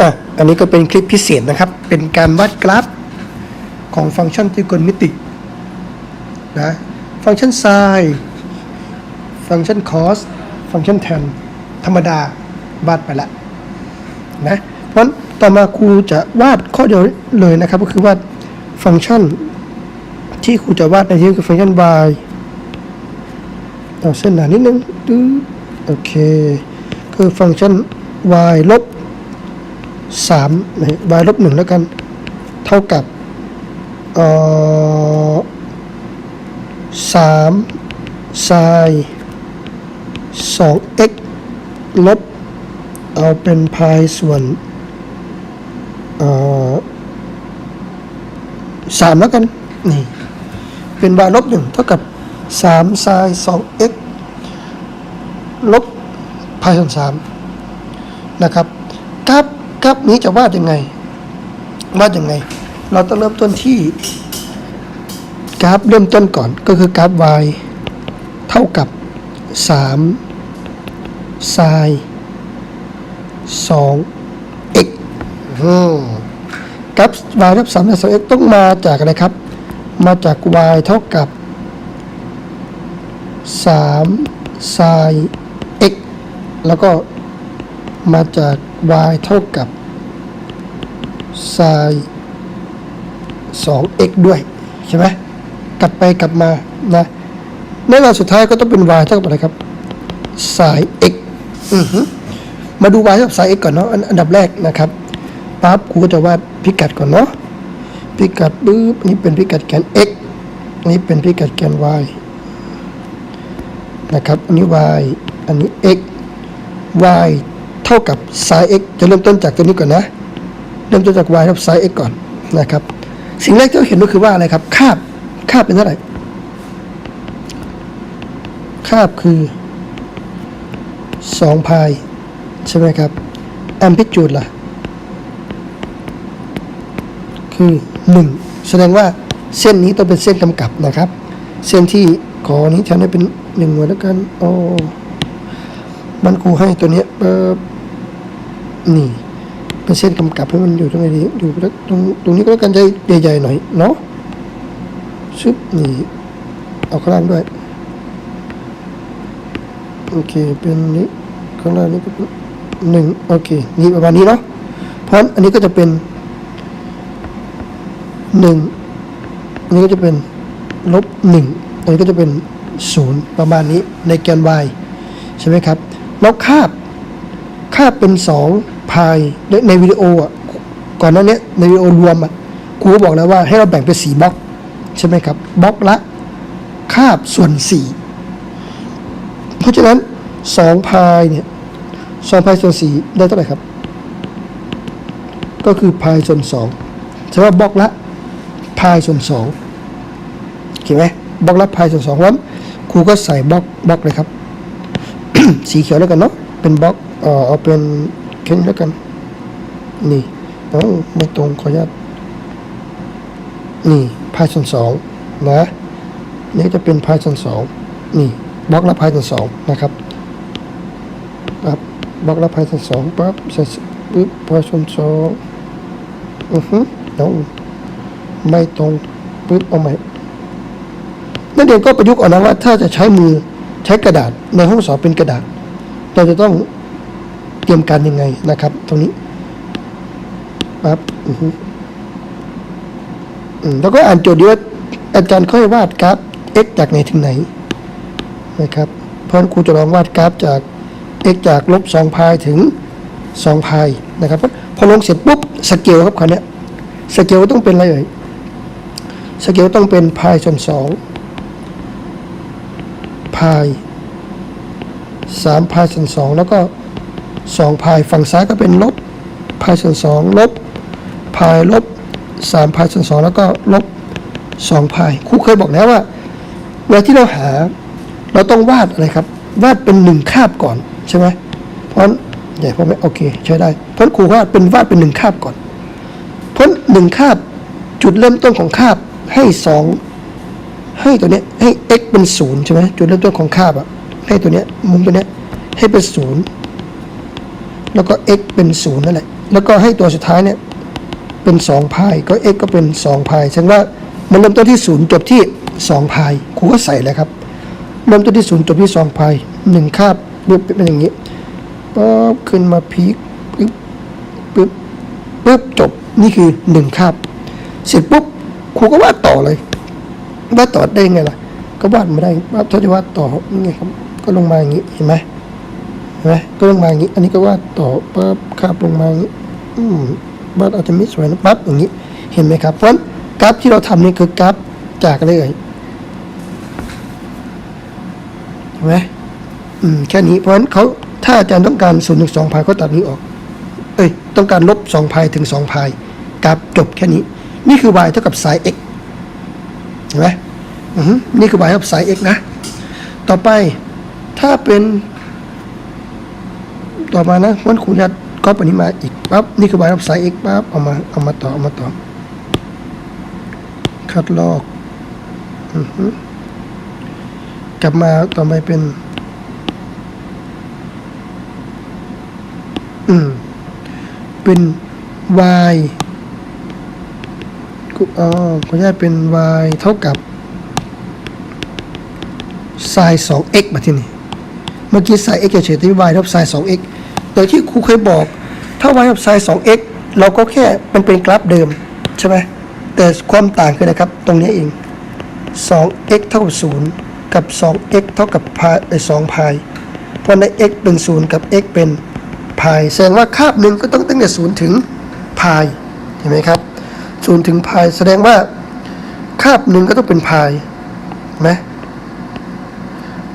อะอันนี้ก็เป็นคลิปพิเศษนะครับ เป็นการวาดกราฟของฟังก์ชันตรีโกณมิตินะ ฟังก์ชัน sin ฟังก์ชัน cos ฟังก์ชัน tan ธรรมดาวาดไปละนะ เพราะ ต่อมาครูจะวาดข้อเดียวเลยนะครับ ก็คือวาดฟังก์ชัน ที่ครูจะวาดในที่นี้คือฟังก์ชัน y เอาเส้นหนานิดนึงตึ๊ดโอเค คือฟังก์ชัน y ลบสามนะ y ลบหนึ่งแล้วกัน เท่ากับเอ่อสามไซสอง x ลบ เอาเป็นพายส่วนเอ่อ สามแล้วกัน นี่ เป็น y ลบหนึ่งเท่ากับสามไซสอง x ลบพายส่วนสามนะครับกราฟกราฟนี้จะวาดยังไง วาดยังไง เราต้องเริ่มต้นที่ กราฟเริ่มต้นก่อนก็คือกราฟ y เท่ากับ3 sin 2 x อืม กราฟ y เท่ากับ3 s 2 x ต้องมาจากอะไรครับ มาจาก y เท่ากับ3 sin x แล้วก็มาจาก y เท่ากับ sin 2x ด้วยใช่ไหมกลับไปกลับมานะแน่นอนสุดท้ายก็ต้องเป็น y เท่ากับอะไรครับ sin x อือฮึมาดู y เท่ากับ sin x ก่อนเนาะอันดับแรกนะครับ ปั๊บครูก็จะวาดพิกัดก่อนเนาะพิกัดปึ๊บนนี้เป็นพิกัดแกน x นนี้เป็นพิกัดแกน y นะครับอันนี้ y อันนี้ x y เท่ากับ sin x จะเริ่มต้นจากตัวนี้ก่อนนะ เริ่มต้นจาก y เท่ากับ sin x ก่อนนะครับ สิ่งแรกที่เราเห็นก็คือว่าอะไรครับ คาบ คาบเป็นเท่าไหร่ คาบคือ2พายใช่ไหมครับแอมพลิจูดล่ะ คือ 1 แสดงว่าเส้นนี้ต้องเป็นเส้นกำกับนะครับ เส้นที่ขอนี้ฉันให้เป็นหนึ่งหน่วยแล้วกันโอ้มันครูให้ตัวเนี้ยเออนี่เป็นเส้นกำกับให้มันอยู่ตรงไหนดีอยู่ตรงตรงนี้ก็แล้วกันใจใหญ่ๆหน่อยเนาะชึบนี่เอาข้างล่างด้วยโอเคเป็นนี้ข้างล่างนี้ก็หนึ่งโอเคนี่ประมาณนี้เนาะเพราะอันนี้ก็จะเป็น หนึ่งอันนี้ก็จะเป็นลบหนึ่งอันนี้ก็จะเป็นศูนย์ประมาณนี้ในแกน y ใช่ไหมครับ แล้วคาบคาบเป็นสองพายในวิดีโออะก่อนหน้านี้ในวิดีโอรวมอะครูบอกแล้วว่าให้เราแบ่งเป็นสี่บล็อกใช่ไหมครับบล็อกละคาบส่วนสี่เพราะฉะนั้นสองพายเนี่ยสองพายส่วนสี่ได้เท่าไหร่ครับ ก็คือพายส่วนสองใช่ว่าบล็อกละ พายส่วนสองเห็นไหมบล็อกละพายส่วนสองแล้วครูก็ใส่บล็อกบล็อกเลยครับ สีเขียวแล้วกันเนาะเป็นบล็อกเอ่อเอาเป็นแค่นี้แล้วกัน นี่เอ้าไม่ตรงขออนุญาตนี่พายส่วนสองนะนี่จะเป็นพายส่วนสองนี่บล็อกละพายส่วนสองนะครับปั๊บบล็อกละพายส่วนสองปั๊บใส่ปึ๊บพายส่วนสองอือฮึเอ้า ไม่ตรงปึ๊บเอาใหม่นักเรียนก็ประยุกต์เอานะว่า ถ้าจะใช้มือใช้กระดาษในห้องสอบเป็นกระดาษ เราจะต้องเตรียมการยังไงนะครับ ตรงนี้ปั๊บอือฮึอืมแล้วก็อ่านโจทย์ดีว่าอาจารย์ค่อยวาดกราฟ x จากไหนถึงไหนนะครับเพราะครูจะลองวาดกราฟจาก x จากลบสองพายถึงสองพายนะครับพอลงเสร็จปุ๊บสเกลครับคราวนี้สเกลต้องเป็นอะไรเอ่ย สเกลต้องเป็นพายส่วนสองพายสามพายส่วนสองแล้วก็สองพายฝั่งซ้ายก็เป็นลบพายส่วนสองลบพายลบสามพายส่วนสองแล้วก็ลบสองพายครูเคยบอกแล้วว่าเวลาที่เราหาเราต้องวาดอะไรครับ วาดเป็นหนึ่งคาบก่อนใช่ไหมเพราะใหญ่พอไหมโอเคใช้ได้เพราะฉะนั้นครูวาดเป็นวาดเป็นหนึ่งคาบก่อนเพราะหนึ่งคาบจุดเริ่มต้นของคาบ ให้สองให้ตัวเนี้ยให้ x เป็นศูนย์ใช่ไหมจุดเริ่มต้นของคาบอะให้ตัวเนี้ยมุมตัวเนี้ยให้เป็นศูนย์แล้วก็ x เป็นศูนย์นั่นแหละแล้วก็ให้ตัวสุดท้ายเนี่ยเป็นสองพายก็ x ก็เป็นสองพายฉันว่ามันเริ่มต้นที่ศูนย์จบที่สองพายครูก็ใส่เลยครับเริ่มต้นที่ศูนย์จบที่สองพายหนึ่งคาบรูปเป็นอย่างนี้ป๊บขึ้นมาพีคปึ๊บปึ๊บปึ๊บจบนี่คือหนึ่งคาบเสร็จปุ๊บ ครูก็วาดต่อเลยวาดต่อได้ไงล่ะ ก็วาดไม่ได้วาดถ้าจะวาดต่อนี่ไงครับ ก็ลงมาอย่างนี้เห็นไหมเห็นไหมก็ลงมาอย่างนี้ อันนี้ก็วาดต่อปั๊บคาบลงมาอย่างนี้อืมวาดอาจจะไม่สวยนะปั๊บอย่างนี้ เห็นไหมครับ เพราะกราฟที่เราทำนี่คือกราฟจากอะไรเอ่ยเห็นไหมอืมแค่นี้เพราะฉะนั้นเขาถ้าอาจารย์ต้องการศูนย์ถึงสองพายก็ตัดนี้ออก เอ้ย ต้องการลบสองพายถึงสองพายกราฟจบแค่นี้ นี่คือ y เท่ากับ sin x เห็นไหมอือฮึนี่คือ y เท่ากับ sin x นะ ต่อไปถ้าเป็นต่อมานะวันครูจะก๊อปอันนี้มาอีกปั๊บนี่คือ y เท่ากับ sin x ปั๊บเอามาเอามาต่อเอามาต่อ คัดลอกอือฮึกลับมาต่อไปเป็น อืมเป็น y กูอ๋อขออนุญาตเป็น y เท่ากับ sin 2x มาที่นี่เมื่อกี้ sin x เฉยๆที่ y เท่ากับ sin 2x แต่ที่ครูเคยบอก ถ้า y เท่ากับ sin 2x เราก็แค่มันเป็นกราฟเดิม ใช่ไหมแต่ความต่างคือนะครับ ตรงนี้เอง 2x เท่ากับ 0 กับ 2x เท่ากับพายไอ้2พายเพราะใน x เป็น 0 กับ x เป็นพายแสดงว่าคาบหนึ่งก็ต้องตั้งแต่ 0 ถึงพายเห็นไหมครับ 0ถึงพาย แสดงว่า คาบหนึ่งก็ต้องเป็นพายไหม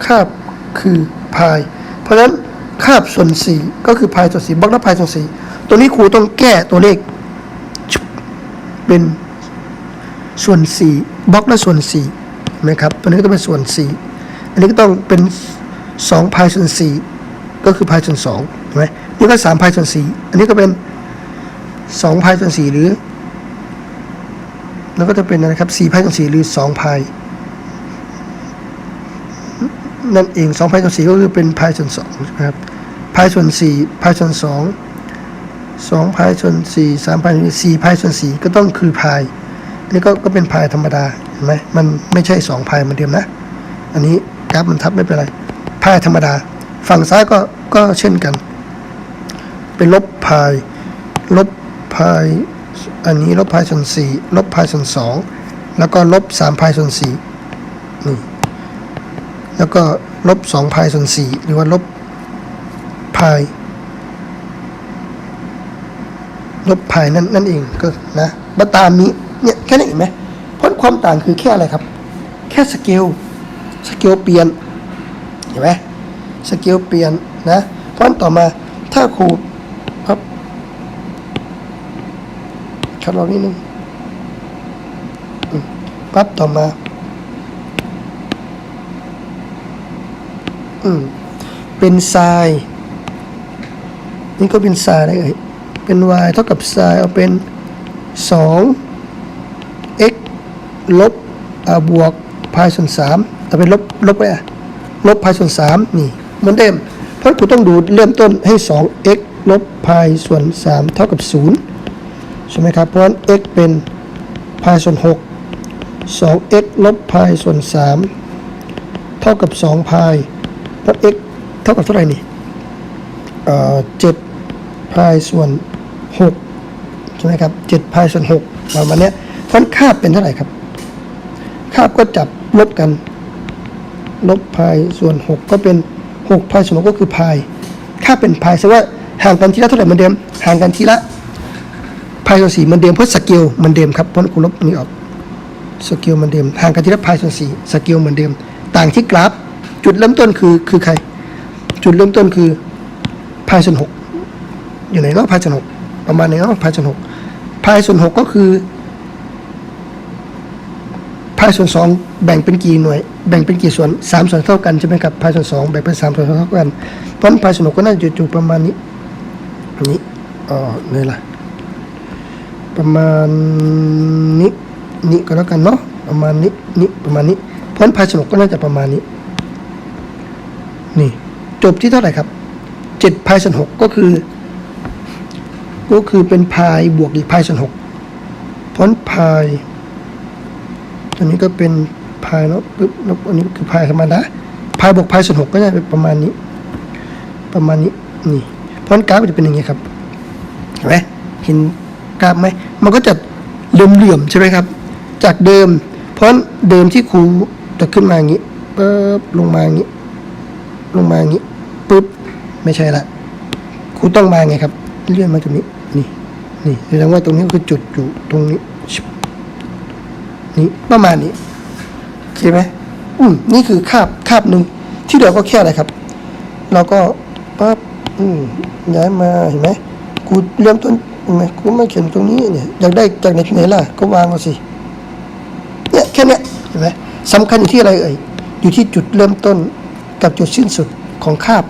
คาบคือพาย เพราะฉะนั้นคาบส่วน4ก็คือพายส่วน4บล็อกละพายส่วน4ตัวนี้ครูต้องแก้ตัวเลข เป็นส่วน4บล็อกละส่วน4เห็นไหมครับตัวนี้ก็ต้องเป็นส่วน4อันนี้ก็ต้องเป็น2พายส่วน4ก็คือพายส่วน2เห็นไหมนี่ก็3พายส่วน4อันนี้ก็เป็น2พายส่วน4หรือ แล้วก็จะเป็นนะครับ4พายส่วน4หรือ2พายนั่นเอง2พายส่วน4ก็คือเป็นพายส่วน2ใช่ไหมครับพายส่วน4พายส่วน2สองพายส่วนสี่สามพายส่วนสี่พายส่วนสี่ก็ต้องคือพายนนี้ก็ก็เป็นพายธรรมดาเห็นไหมมันไม่ใช่สองพายเหมือนเดิมนะ อันนี้กราฟมันทับไม่เป็นไรพายธรรมดา ฝั่งซ้ายก็ก็เช่นกัน เป็นลบพาย ลบพาย อันนี้ลบพายส่วนสี่ลบพายส่วนสองแล้วก็ลบสามพายส่วนสี่นี่แล้วก็ลบสองพายส่วนสี่หรือว่าลบพายลบภายนั่นนั่นเองก็นะมาตามนี้เนี่ยแค่นี้เห็นไหมเพราะความต่างคือแค่อะไรครับ แค่สเกลสเกลเปลี่ยนเห็นไหมสเกลเปลี่ยนนะเพราะฉะนั้นต่อมาถ้าครูครับ คัดลอนิดนึงปั๊บต่อมา อืม เป็นทราย นี่ก็เป็นทรายได้เลยเป็น y เท่ากับทรายเอาเป็น 2 x ลบอ่าบวกพายส่วน3เอาเป็นลบลบไปอะลบพายส่วน 3 นี่เหมือนเดิม เพราะคุณต้องดูเริ่มต้นให้ 2 x ลบพายส่วน 3 เท่ากับ 0 ใช่ไหมครับ เพราะฉะนั้น x เป็นพายส่วน 6 2x ลบพายส่วน 3 เท่ากับ2พายเพราะ x เท่ากับเท่าไหร่นี่เอ่อ7พายส่วน 6 ใช่ไหมครับ7พายส่วน 6 ประมาณนี้ยเพราะฉะนั้นคาบเป็นเท่าไหร่ครับ คาบก็จับลบกัน ลบพายส่วน 6 ก็เป็น6พายส่วน6ก็คือพายค่าเป็นพายแสดงว่าห่างกันทีละเท่าไหร่เหมือนเดิม ห่างกันทีละ พายส่วน4เหมือนเดิมเพราะสเกลเหมือนเดิมครับเพราะคุณลบอันนี้ออกสเกลเหมือนเดิมห่างกันทีละพายส่วนสี่สเกลเหมือนเดิม ต่างที่กราฟ จุดเริ่มต้นคือคือใคร จุดเริ่มต้นคือพายส่วนหกอยู่ไหนเนาะพายส่วนหกประมาณไหนเนาะพายส่วนหกพายส่วนหกก็คือพายส่วนสองแบ่งเป็นกี่หน่วย แบ่งเป็นกี่ส่วนสามส่วนเท่ากันใช่ไหมครับพายส่วนสองแบ่งเป็นสามส่วนเท่ากันเพราะฉะนั้นพายส่วนหกก็น่าจะอยู่ประมาณนี้อันนี้อ๋อนี่ล่ะ ประมาณนี้นี้ก็แล้วกันเนาะประมาณนี้นี้ประมาณนี้เพราะนั้นพายสนุกก็น่าจะประมาณนี้ นี่ จบที่เท่าไหร่ครับเจ็ดพายส่วนหกก็คือ ก็คือเป็นพายบวกอีกพายส่วนหกเพราะนั้นพายตัวนี้ก็เป็นพายแล้วปึ๊บแล้วอันนี้คือพายธรรมดาพายบวกพายส่วนหกก็จะเป็นประมาณนี้ ประมาณนี้นี่เพราะนั้นกราฟจะเป็นอย่างนี้ครับเห็นไหมเห็น กราฟไหมมันก็จะเหลื่อมใช่ไหมครับ จากเดิม เพราะเดิมที่ครูจะขึ้นมาอย่างนี้ปุ๊บลงมาอย่างนี้ ลงมาอย่างนี้ปุ๊บไม่ใช่ละครูต้องมาไงครับ เลื่อนมาตรงนี้นี่นี่แสดงว่าตรงนี้คือจุดอยู่ตรงนี้นี่ประมาณนี้โอเคไหมอืมนี่คือคาบคาบหนึ่งที่เหลือก็แค่อะไรครับ เราก็ปั๊บอืมย้ายมาเห็นไหม กูเริ่มต้นกูไม่เขียนตรงนี้เนี่ยอยากได้จากไหนที่ไหนล่ะ ก็วางมาสิเนี่ยแค่เนี้ยเห็นไหมสำคัญอยู่ที่อะไรเอ่ยอยู่ที่จุดเริ่มต้นกับจุดสิ้นสุดของคาบ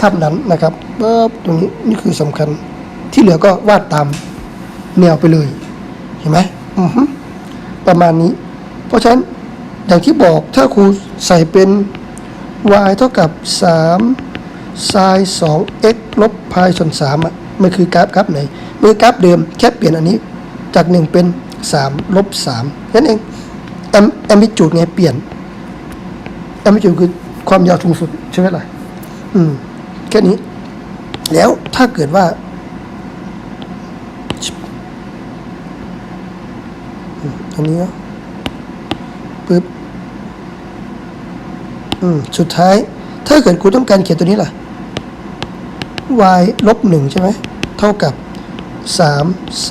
คาบนั้นนะครับปั๊บตรงนี้นี่คือสำคัญ ที่เหลือก็วาดตามแนวไปเลย เห็นไหมอือฮึประมาณนี้ เพราะฉะนั้นอย่างที่บอกถ้าครูใส่เป็น y เท่ากับ3 sin 2 x ลบ pi ส่วน3อะ มันคือกราฟกราฟไหนมันคือกราฟเดิมแค่เปลี่ยนอันนี้จาก 1 เป็น 3 ลบ3นั่นเองแอมแอมบิจูดไงเปลี่ยนแอมบิจูดคือความยาวสูงสุดใช่ไหมล่ะอืมแค่นี้ แล้วถ้าเกิดว่าอันนี้ปึ๊บอืมสุดท้าย ถ้าเกิดคุณต้องการเขียนตัวนี้ล่ะ y ลบหนึ่งใช่ไหม เท่ากับสามไซ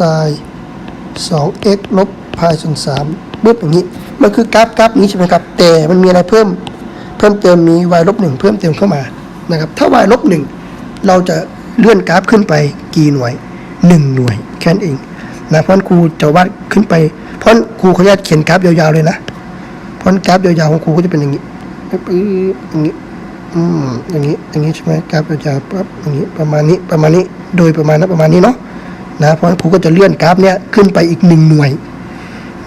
สอง x ลบพายส่วนสามปึ๊บอย่างนี้ มันคือกราฟกราฟนี้ใช่ไหมครับ แต่มันมีอะไรเพิ่ม เพิ่มเติมมี y ลบหนึ่งเพิ่มเติมเข้ามานะครับ ถ้า y ลบหนึ่งเราจะเลื่อนกราฟขึ้นไปกี่หน่วยหนึ่งหน่วยแค่นั้นเองนะเพราะครูจะวาดขึ้นไป เพราะครูขออนุญาตเขียนกราฟยาวๆเลยนะ เพราะกราฟยาวๆของครูก็จะเป็นอย่างนี้ปึ๊บอย่างนี้ อืมอย่างนี้ อย่างนี้ใช่ไหมกราฟยาวๆปั๊บอย่างนี้ประมาณนี้ประมาณนี้ โดยประมาณนั้นประมาณนี้เนาะนะเพราะฉะนั้นครูก็จะเลื่อนกราฟเนี้ยขึ้นไปอีกหนึ่งหน่วย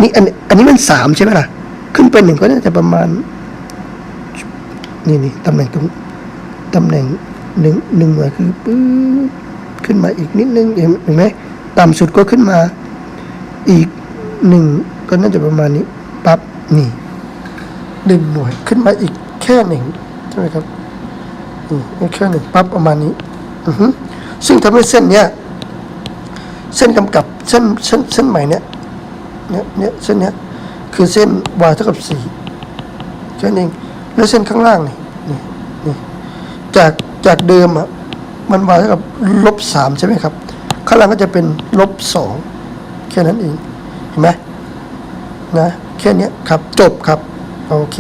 นี่อันอันนี้มันสามใช่ไหมล่ะ ขึ้นไปหนึ่งก็น่าจะประมาณ นี่นี่ตำแหน่งตรงตำแหน่งหนึ่งหนึ่งหน่วยคือปึ๊บขึ้นมาอีกนิดนึงเห็นเห็นไหมต่ำสุดก็ขึ้นมาอีกหนึ่งก็น่าจะประมาณนี้ปั๊บนี่หนึ่งหน่วยขึ้นมาอีกแค่หนึ่งใช่ไหมครับอืมแค่หนึ่งปั๊บประมาณนี้อือฮึ ซึ่งทำให้เส้นเนี้ยเส้นกำกับเส้นเส้นเส้นใหม่เนี้ยเนี้ยเนี้ยเส้นเนี้ยคือเส้น y เท่ากับสี่แค่นั้นเองแล้วเส้นข้างล่างนี่นี่นี่จากจากเดิมอะมัน y เท่ากับลบสามใช่ไหมครับ ข้างล่างก็จะเป็นลบสองแค่นั้นเองเห็นไหมนะแค่เนี้ยครับจบครับ โอเค